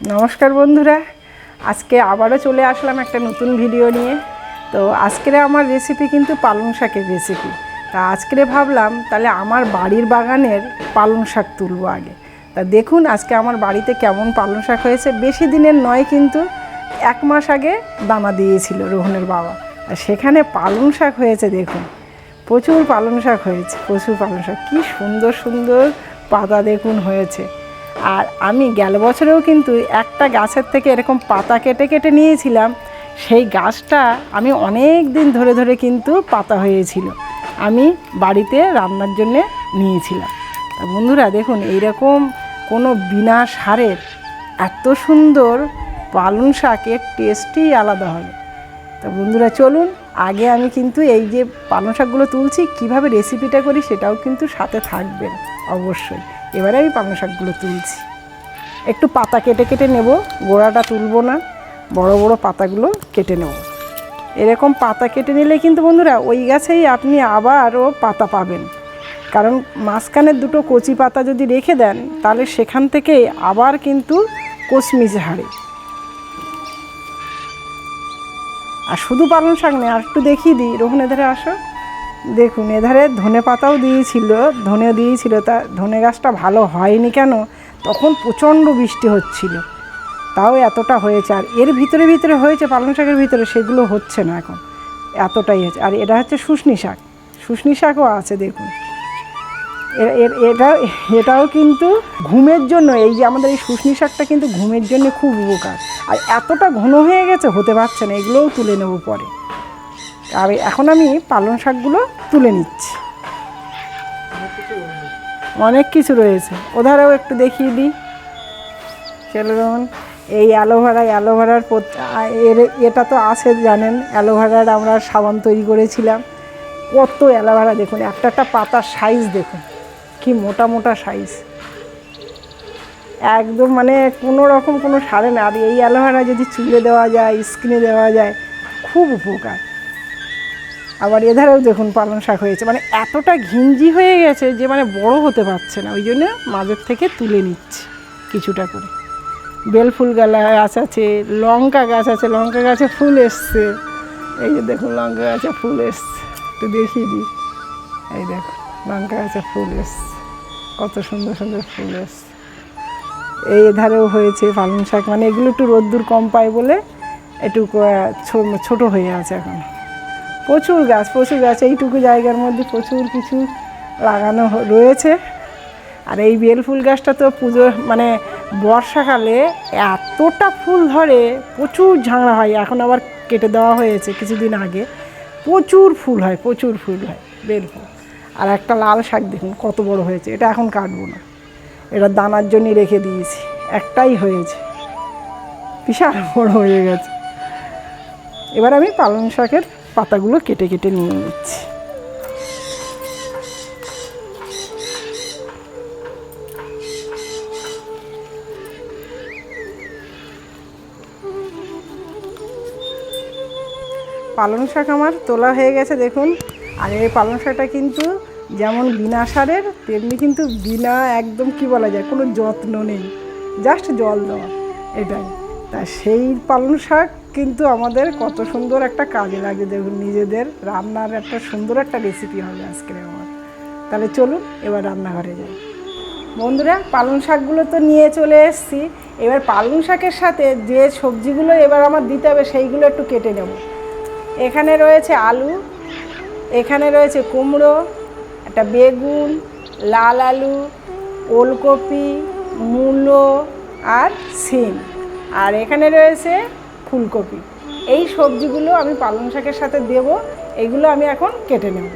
নমস্কার বন্ধুরা, আজকে আবারও চলে আসলাম একটা নতুন ভিডিও নিয়ে। তো আজকের আমার রেসিপি কিন্তু পালং শাকের রেসিপি তা আজকে ভাবলাম, তাহলে আমার বাড়ির বাগানের পালং শাক তুলবো আগে। তা দেখুন আজকে আমার বাড়িতে কেমন পালং শাক হয়েছে। বেশি দিনের নয় কিন্তু এক মাস আগে দানা দিয়েছিল রোহনের বাবা। আর সেখানে পালং শাক হয়েছে দেখুন। প্রচুর পালং শাক হয়েছে, প্রচুর পালং শাক। কী সুন্দর সুন্দর পাতা দেখুন হয়েছে। আর আমি গেল বছরেও কিন্তু একটা গাছের থেকে এরকম পাতা কেটে কেটে নিয়েছিলাম। সেই গাছটা আমি অনেক দিন ধরে ধরে কিন্তু পাতা হয়েছিল। আমি বাড়িতে রান্নার জন্যে নিয়েছিলাম। বন্ধুরা দেখুন, এইরকম কোনো বিনা সারের এত সুন্দর পালং শাকের টেস্টই আলাদা হবে। তো বন্ধুরা চলুন, আগে আমি কিন্তু এই যে পালং শাকগুলো তুলছি, কীভাবে রেসিপিটা করি সেটাও কিন্তু সাথে থাকবেন অবশ্যই। এবারে আমি পালং শাকগুলো তুলছি। একটু পাতা কেটে কেটে নেব, গোড়াটা তুলবো না, বড় বড় পাতাগুলো কেটে নেব। এরকম পাতা কেটে নিলে কিন্তু বন্ধুরা, ওই গাছেই আপনি আবারও পাতা পাবেন। কারণ মাঝখানের দুটো কচি পাতা যদি রেখে দেন, তাহলে সেখান থেকে আবার কিন্তু কচমিচে হারে। আর শুধু পালং শাক নেই আর একটু দেখিয়ে দিই। রোহন, এধারে আসো। দেখুন, এধারে ধনে পাতাও দিয়েছিল, ধনে দিয়েছিল, তা ধনে গাছটা ভালো হয়নি কেন? তখন প্রচণ্ড বৃষ্টি হচ্ছিল। তাও এতটা হয়েছে, আর এর ভিতরে ভিতরে হয়েছে, পালং শাকের ভিতরে, সেগুলো হচ্ছে না এখন। এতটাই হয়েছে। আর এটা হচ্ছে শুশনি শাক। শুশনি শাকও আছে, দেখুন। এ- এর এটা এটাও কিন্তু ঘুমের জন্য, এই যে আমাদের এই শুশনি শাকটা কিন্তু ঘুমের জন্য খুব উপকার। আর এতটা ঘন হয়ে গেছে, হতে পারছে না, এগুলোও তুলে নেব পরে। আর এখন আমি পালং শাকগুলো তুলে নিচ্ছি। অনেক কিছু রয়েছে। ওধারেও একটু দেখিয়ে দিই। যেমন এই অ্যালোভেরা, অ্যালোভেরার এর এটা তো আছে, জানেন, অ্যালোভেরার আমরা সাবান তৈরি করেছিলাম। কত অ্যালোভেরা, দেখুন, একটা একটা পাতার সাইজ দেখুন। কি মোটা মোটা সাইজ একদম মানে কোনো রকম কোনো সারে না। আর এই অ্যালোভেরা যদি চুলে দেওয়া যায়, স্কিনে দেওয়া যায়, খুব উপকার। আবার এধারেও দেখুন পালং শাক হয়েছে। মানে এতটা ঘিঞ্জি হয়ে গেছে যে মানে বড় হতে পারছে না। ওই জন্য মাঝের থেকে তুলে নিচ্ছি কিছুটা করে। বেল ফুল গাছ আছে লঙ্কা গাছ আছে, লঙ্কা গাছে ফুল এসছে। এই যে দেখুন লঙ্কা গাছে ফুল এসছে। একটু দেখিয়ে দিই। এই দেখুন, লঙ্কা গাছে ফুল এসছে। কত সুন্দর সুন্দর ফুল এসছে। এই ধারেও হয়েছে পালং শাক। মানে এগুলো একটু রোদ্দুর কম পায় বলে একটু ছোট হয়ে আছে এখন। প্রচুর গাছ প্রচুর গাছ, এইটুকু জায়গার মধ্যে প্রচুর কিছু লাগানো রয়েছে। আর এই বেল ফুল গাছটা তো পুজো মানে বর্ষাকালে এতটা ফুল ধরে, প্রচুর ঝাঁড়া হয়। এখন আবার কেটে দেওয়া হয়েছে কিছুদিন আগে। প্রচুর ফুল হয়, প্রচুর ফুল হয় বেল ফুল। আর একটা লাল শাক দেখুন, কত বড় হয়েছে, এটা এখন কাটবো না। এটা দানার জন্য রেখে দিয়েছি, একটাই হয়েছে। বিশাল বড় হয়ে গেছে। এবার আমি পালং শাকের পাতাগুলো কেটে কেটে নিয়ে নিচ্ছি। পালং শাক আমার তোলা হয়ে গেছে, দেখুন। আর এই পালং শাকটা কিন্তু যেমন বিনা সারের, তেমনি কিন্তু বিনা একদম কি বলা যায়, কোনো যত্ন নেই। জাস্ট জল দেওয়া, এটাই। তা সেই পালং শাক কিন্তু আমাদের কত সুন্দর একটা কাজে লাগে দেখুন, নিজেদের রান্নার একটা সুন্দর একটা রেসিপি হবে আজকের আমার। তাহলে চলুন, এবার রান্নাঘরে যাই। বন্ধুরা, পালং শাকগুলো তো নিয়ে চলে এসেছি। এবার পালং শাকের সাথে যে সবজিগুলো এবার আমার দিতে হবে, সেইগুলো একটু কেটে নেব। এখানে রয়েছে আলু, এখানে রয়েছে কুমড়ো, একটা বেগুন, লাল আলু, ওলকপি, মূলো আর সিম। আর এখানে রয়েছে ফুলকপি। এই সবজিগুলো আমি পালং শাকের সাথে দেব, এগুলো আমি এখন কেটে নেব।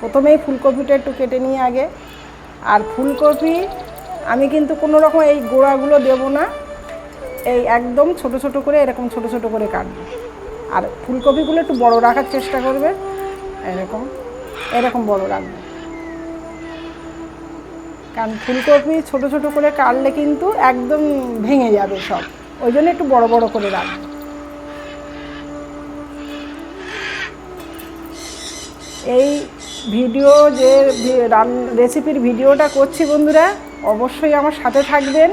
প্রথমেই ফুলকপিটা একটু কেটে নিয়ে আগে। আর ফুলকপি আমি কিন্তু কোনো রকম এই গোড়াগুলো দেবো না। এই একদম ছোট ছোট করে, এরকম ছোট ছোট করে কাটবো। আর ফুলকপিগুলো একটু বড় রাখার চেষ্টা করবে। এরকম এরকম বড় রাখবে। কারণ ফুলকপি ছোট ছোট করে কাটলে কিন্তু একদম ভেঙে যাবে সব। ওই জন্য একটু বড় বড় করে রাখবে। এই ভিডিও যে রেসিপির ভিডিওটা করছি বন্ধুরা, অবশ্যই আমার সাথে থাকবেন।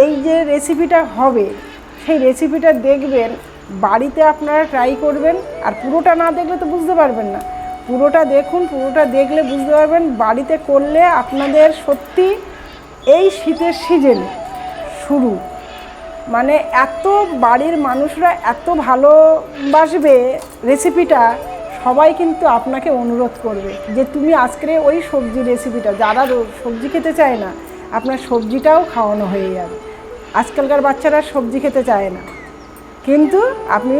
এই যে রেসিপিটা হবে, সেই রেসিপিটা দেখবেন, বাড়িতে আপনারা ট্রাই করবেন, আর পুরোটা না দেখলে তো বুঝতে পারবেন না। পুরোটা দেখুন, পুরোটা দেখলে বুঝতে পারবেন বাড়িতে করলে আপনাদের সত্যি এই শীতের সিজন শুরু। মানে এত বাড়ির মানুষরা এত ভালোবাসবে রেসিপিটা সবাই কিন্তু আপনাকে অনুরোধ করবে যে তুমি আজকে ওই সবজি রেসিপিটা যারা সবজি খেতে চায় না, আপনার সবজিটাও খাওয়ানো হয়ে যাবে। আজকালকার বাচ্চারা সবজি খেতে চায় না। কিন্তু আপনি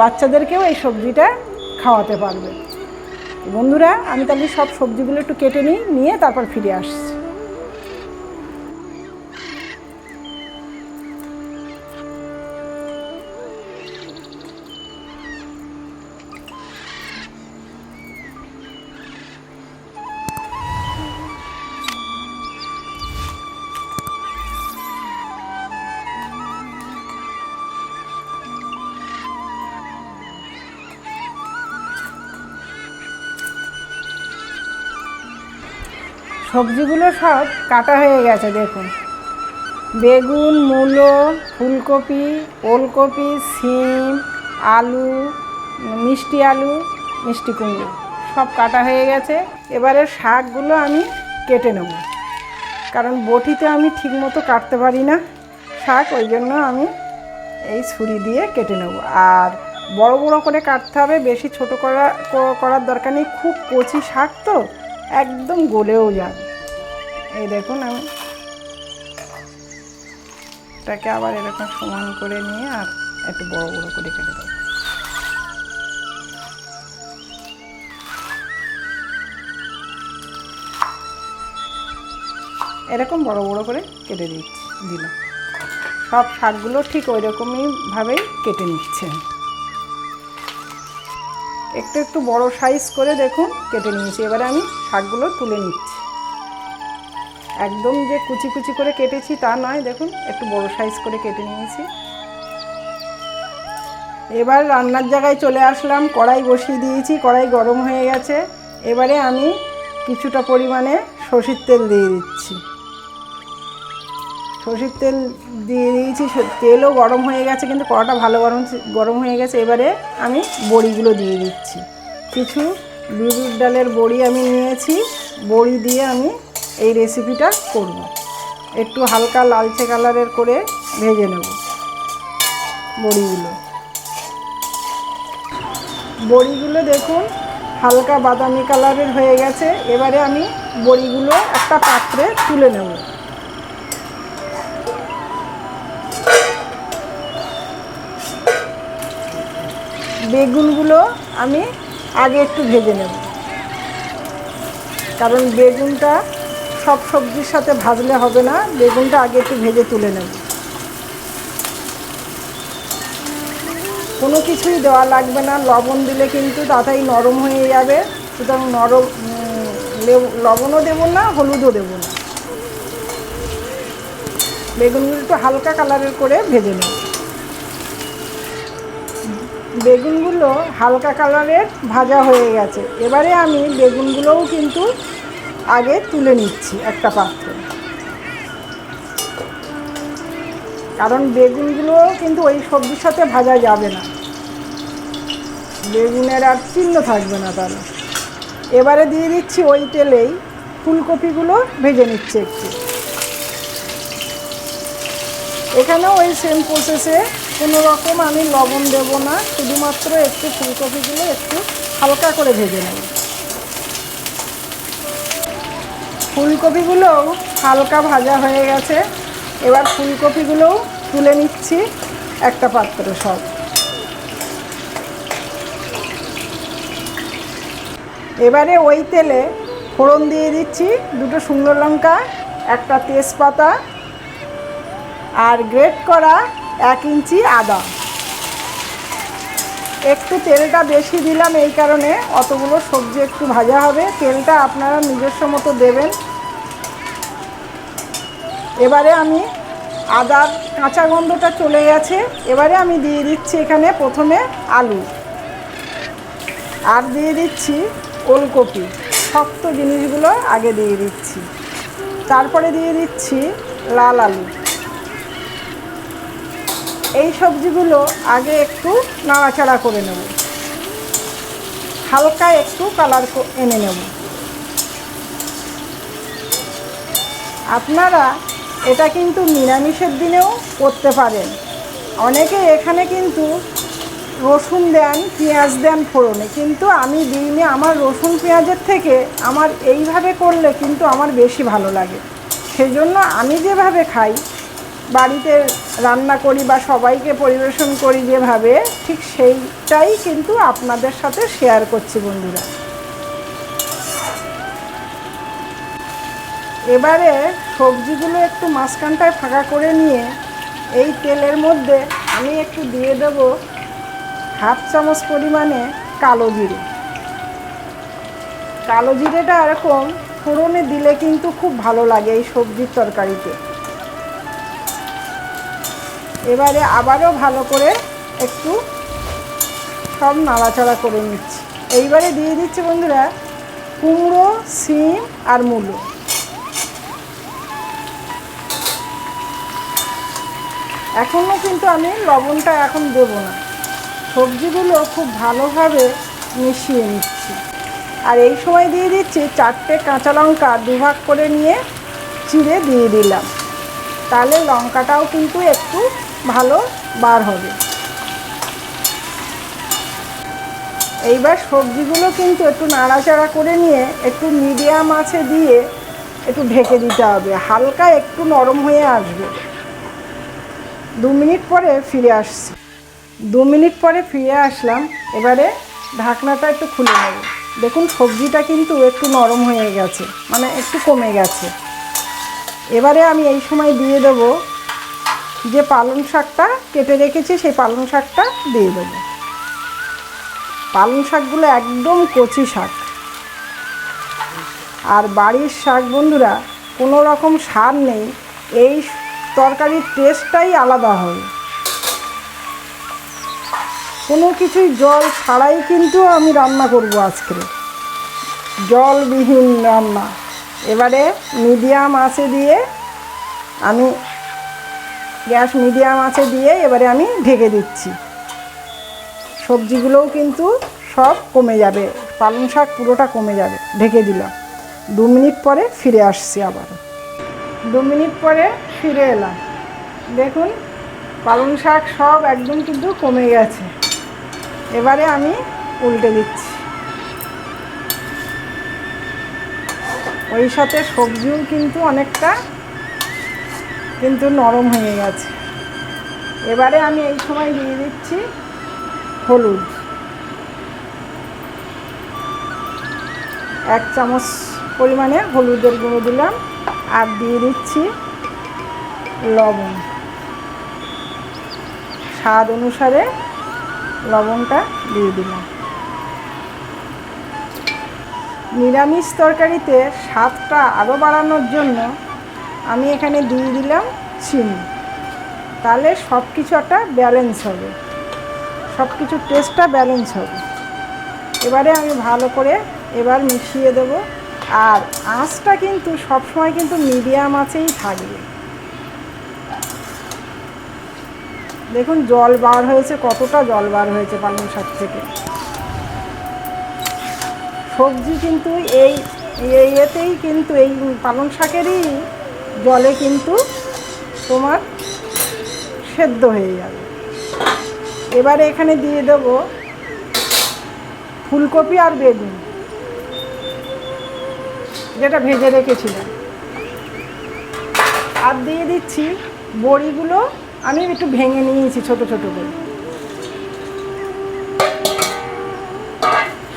বাচ্চাদেরকেও এই সবজিটা খাওয়াতে পারবেন। বন্ধুরা আমি তাহলে সব সবজিগুলো একটু কেটে নিই নিয়ে তারপর ফিরে আসছি। সবজিগুলো সব কাটা হয়ে গেছে, দেখুন। বেগুন, মূলো, ফুলকপি, ওলকপি সিম আলু, মিষ্টি আলু, মিষ্টি কুমড়ো, সব কাটা হয়ে গেছে। এবারে শাকগুলো আমি কেটে নেব। কারণ বটিতে আমি ঠিকমতো কাটতে পারি না শাক, ওই জন্য আমি এই ছুরি দিয়ে কেটে নেব। আর বড় বড় করে কাটতে হবে, বেশি ছোট করা, করার দরকার নেই। খুব কচি শাক তো একদম গলেও যাবে এই দেখুন আমি। এটাকে আবার এরকম সমান করে নিয়ে আর একটু বড় বড় করে কেটে দেবো। এরকম বড় বড় করে কেটে দিচ্ছি, দিলাম। সব শাকগুলো ঠিক ওই রকমই ভাবেই কেটে নিচ্ছে একটু একটু বড় সাইজ করে দেখুন, কেটে নিয়েছি। এবারে আমি শাকগুলো তুলে নিচ্ছি। একদম যে কুচি কুচি করে কেটেছি তা নয়, দেখুন, একটু বড় সাইজ করে কেটে নিয়েছি। এবার রান্নার জায়গায় চলে আসলাম, কড়াই বসিয়ে দিয়েছি, কড়াই গরম হয়ে গেছে। এবারে আমি কিছুটা পরিমাণে সর্ষের তেল দিয়ে দিচ্ছি। সর্ষের তেল দিয়ে দিয়েছি তেলও গরম হয়ে গেছে, কিন্তু কড়াটা ভালো গরম গরম হয়ে গেছে। এবারে আমি বড়িগুলো দিয়ে দিচ্ছি। কিছু বিউলির ডালের বড়ি আমি নিয়েছি, বড়ি দিয়ে আমি এই রেসিপিটা করব। একটু হালকা লালচে কালারের করে ভেজে নেব বড়িগুলো। বড়িগুলো দেখুন, হালকা বাদামি কালারের হয়ে গেছে। এবারে আমি বড়িগুলো একটা পাত্রে তুলে নেব। বেগুনগুলো আমি আগে একটু ভেজে নেব। কারণ বেগুনটা সব সবজির সাথে ভাজলে হবে না, বেগুনটা আগে একটু ভেজে তুলে নেব। কোনো কিছুই দেওয়া লাগবে না, লবণ দিলে কিন্তু তাড়াতাড়ি নরম হয়ে যাবে। সুতরাং নরম লবণও দেবো না, হলুদও দেবো না। বেগুনগুলো একটু হালকা কালারের করে ভেজে নেব। বেগুনগুলো হালকা কালারের ভাজা হয়ে গেছে। এবারে আমি বেগুনগুলোও কিন্তু আগে তুলে নিচ্ছি একটা পাত্রে। কারণ বেগুনগুলো কিন্তু ওই সবজির সাথে ভাজা যাবে না। বেগুনের আর চিহ্ন থাকবে না তাহলে। এবারে দিয়ে দিচ্ছি ওই তেলেই ফুলকপিগুলো ভেজে নিচ্ছে একটু। এখানেও ওই সেম প্রসেসে কোনো রকম আমি লবণ দেব না, শুধুমাত্র একটু ফুলকপিগুলো একটু হালকা করে ভেজে নেব। ফুলকপিগুলোও হালকা ভাজা হয়ে গেছে। এবার ফুলকপিগুলোও তুলে নিচ্ছি একটা পাত্র সব। এবারে ওই তেলে ফোড়ন দিয়ে দিচ্ছি দুটো শুকনো লঙ্কা, একটা তেজপাতা আর গ্রেট করা এক ইঞ্চি আদা। একটু তেলটা বেশি দিলাম এই কারণে অতগুলো সবজি একটু ভাজা হবে। তেলটা আপনারা নিজস্ব মতো দেবেন। এবারে আমি আদার কাঁচা গন্ধটা চলে গেছে। এবারে আমি দিয়ে দিচ্ছি এখানে প্রথমে আলু। আর দিয়ে দিচ্ছি ওলকপি। শক্ত জিনিসগুলো আগে দিয়ে দিচ্ছি। তারপরে দিয়ে দিচ্ছি লাল আলু। এই সবজিগুলো আগে একটু নাড়াচাড়া করে নেব। হালকা একটু কালার এনে নেব। আপনারা এটা কিন্তু নিরামিষের দিনেও করতে পারেন। অনেকে এখানে কিন্তু রসুন দেন, পেঁয়াজ দেন ফোড়নে। কিন্তু আমি দিইনি, আমার রসুন পেঁয়াজের থেকে আমার এইভাবে করলে কিন্তু আমার বেশি ভালো লাগে। সেই জন্য আমি যেভাবে খাই বাড়িতে রান্না করি বা সবাইকে পরিবেশন করি যেভাবে, ঠিক সেইটাই কিন্তু আপনাদের সাথে শেয়ার করছি বন্ধুরা। এবারে সবজিগুলো একটু মাঝখানটায় ফাঁকা করে নিয়ে এই তেলের মধ্যে আমি একটু দিয়ে দেব হাফ চামচ পরিমাণে কালো জিরে। কালো জিরেটা এরকম ফোড়নে দিলে কিন্তু খুব ভালো লাগে এই সবজির তরকারিতে। এবারে আবারও ভালো করে একটু সব নাড়াচাড়া করে নিচ্ছি। এইবারে দিয়ে দিচ্ছি বন্ধুরা কুমড়ো সিম আর মূলো। এখনও কিন্তু আমি লবণটা এখন দেবো না। সবজিগুলো খুব ভালোভাবে মিশিয়ে নিচ্ছি। আর এই সময় দিয়ে দিচ্ছি চারটে কাঁচা লঙ্কা দুভাগ করে নিয়ে চিড়ে দিয়ে দিলাম। তাহলে লঙ্কাটাও কিন্তু একটু ভালো বার হবে। এইবার সবজিগুলো কিন্তু একটু নাড়াচাড়া করে নিয়ে একটু মিডিয়াম আছে দিয়ে একটু ঢেকে দিতে হবে। হালকা একটু নরম হয়ে আসবে। দু মিনিট পরে ফিরে আসছি। দু মিনিট পরে ফিরে আসলাম। এবারে ঢাকনাটা একটু খুলে নেব। দেখুন সবজিটা কিন্তু একটু নরম হয়ে গেছে মানে একটু কমে গেছে। এবারে আমি এই সময় দিয়ে দেব যে পালং শাকটা কেটে রেখেছি, সেই পালং শাকটা দিয়ে দেবো। পালং শাকগুলো একদম কচি শাক। আর বাড়ির শাক বন্ধুরা, কোনো রকম সার নেই। এই তরকারির টেস্টটাই আলাদা হয়। কোনো কিছুই জল ছাড়াই কিন্তু আমি রান্না করব আজকে। জলবিহীন রান্না। এবারে মিডিয়াম আঁচে দিয়ে আমি গ্যাস মিডিয়াম আছে দিয়ে এবারে আমি ঢেকে দিচ্ছি। সবজিগুলোও কিন্তু সব কমে যাবে, পালং শাক পুরোটা কমে যাবে, ঢেকে দিলাম। দু মিনিট পরে ফিরে আসছি আবার। দু মিনিট পরে ফিরে এলাম। দেখুন, পালং শাক সব একদম কিন্তু কমে গেছে। এবারে আমি উল্টে দিচ্ছি। ওই সাথে সবজিও কিন্তু অনেকটা কিন্তু নরম হয়ে গেছে। এবারে আমি এই সময় দিয়ে দিচ্ছি হলুদ। এক চামচ পরিমাণে হলুদের গুঁড়ো দিলাম আর দিয়ে দিচ্ছি লবণ। স্বাদ অনুসারে লবণটা দিয়ে দিলাম। নিরামিষ তরকারিতে স্বাদটা আরও বাড়ানোর জন্য আমি এখানে দিয়ে দিলাম চিনি। তাহলে সব কিছু একটা ব্যালেন্স হবে। সব কিছু টেস্টটা ব্যালেন্স হবে। এবারে আমি ভালো করে এবার মিশিয়ে দেব। আর আঁচটা কিন্তু সবসময় কিন্তু মিডিয়াম আঁচেই থাকবে। দেখুন, জল বার হয়েছে, কতটা জল বার হয়েছে পালং শাক থেকে। সবজি কিন্তু এই ইয়েতেই কিন্তু এই পালং শাকেরই জলে কিন্তু তোমার সেদ্ধ হয়ে যাবে। এবারে এখানে দিয়ে দেব ফুলকপি আর বেগুন, যেটা ভেজে রেখেছিলাম। আর দিয়ে দিচ্ছি বড়িগুলো, আমি একটু ভেঙে নিয়েছি ছোট ছোট করে।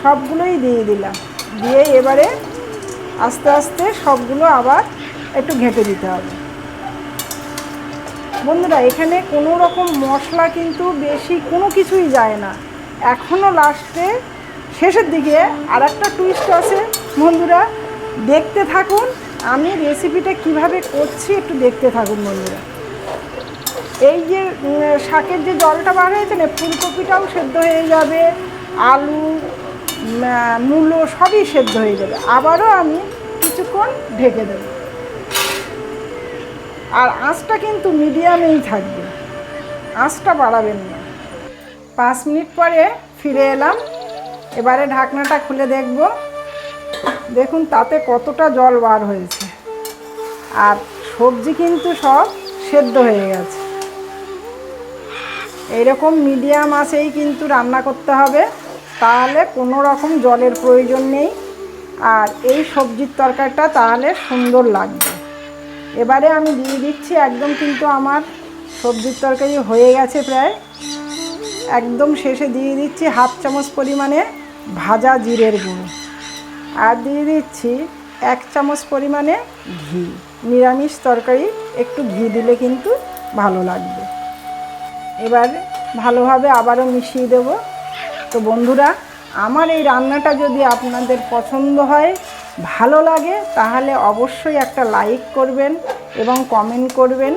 সবগুলোই দিয়ে দিলাম। দিয়ে এবারে আস্তে আস্তে সবগুলো আবার একটু ঘেঁটে দিতে হবে। বন্ধুরা, এখানে কোনো রকম মশলা কিন্তু বেশি কোনো কিছুই যায় না। এখনও লাস্টে শেষের দিকে আর একটা টুইস্ট আছে। বন্ধুরা, দেখতে থাকুন, আমি রেসিপিটা কীভাবে করছি একটু দেখতে থাকুন বন্ধুরা। এই যে শাকের যে জলটা বার হয়েছে না, ফুলকপিটাও সেদ্ধ হয়ে যাবে, আলু মূলো সবই সেদ্ধ হয়ে যাবে। আবারও আমি কিছুক্ষণ ঢেকে দেব। আর আঁচটা কিন্তু মিডিয়ামেই থাকবে। আঁচটা বাড়াবেন না। পাঁচ মিনিট পরে ফিরে এলাম। এবারে ঢাকনাটা খুলে দেখব। দেখুন, তাতে কতটা জল বার হয়েছে। আর সবজি কিন্তু সব সেদ্ধ হয়ে গেছে। এইরকম মিডিয়াম আঁচেই কিন্তু রান্না করতে হবে। তাহলে কোনো রকম জলের প্রয়োজন নেই। আর এই সবজির তরকারিটা তাহলে সুন্দর লাগবে। এবারে আমি দিয়ে দিচ্ছি একদম কিন্তু আমার সবজির তরকারি হয়ে গেছে প্রায়। একদম শেষে দিয়ে দিচ্ছি হাফ চামচ পরিমাণে ভাজা জিরের গুঁড়ো। আর দিয়ে দিচ্ছি এক চামচ পরিমাণে ঘি। নিরামিষ তরকারি, একটু ঘি দিলে কিন্তু ভালো লাগবে। এবার ভালোভাবে আবারও মিশিয়ে দেব। তো বন্ধুরা, আমার এই রান্নাটা যদি আপনাদের পছন্দ হয় ভালো লাগে তাহলে অবশ্যই একটা লাইক করবেন এবং কমেন্ট করবেন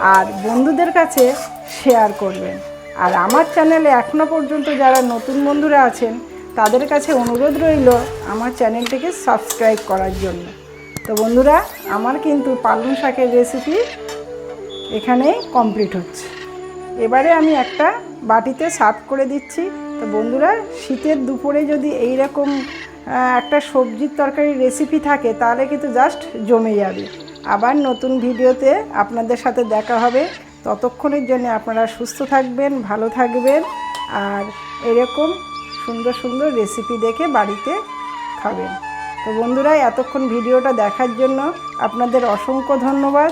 আর বন্ধুদের কাছে শেয়ার করবেন। আর আমার চ্যানেলে এখনও পর্যন্ত যারা নতুন বন্ধুরা আছেন তাদের কাছে অনুরোধ রইল আমার চ্যানেলটিকে সাবস্ক্রাইব করার জন্য। তো বন্ধুরা আমার কিন্তু পালং শাকের রেসিপি এখানেই কমপ্লিট হচ্ছে। এবারে আমি একটা বাটিতে সার্ভ করে দিচ্ছি। তো বন্ধুরা শীতের দুপুরে যদি এই রকম আহ, একটা সবজির তরকারি রেসিপি থাকে, তাহলে কিন্তু জাস্ট জমে যাবে। আবার নতুন ভিডিওতে আপনাদের সাথে দেখা হবে। ততক্ষণের জন্য আপনারা সুস্থ থাকবেন, ভালো থাকবেন, আর এরকম সুন্দর সুন্দর রেসিপি দেখে বাড়িতে খাবেন। তো বন্ধুরা, এতক্ষণ ভিডিওটা দেখার জন্য আপনাদের অসংখ্য ধন্যবাদ।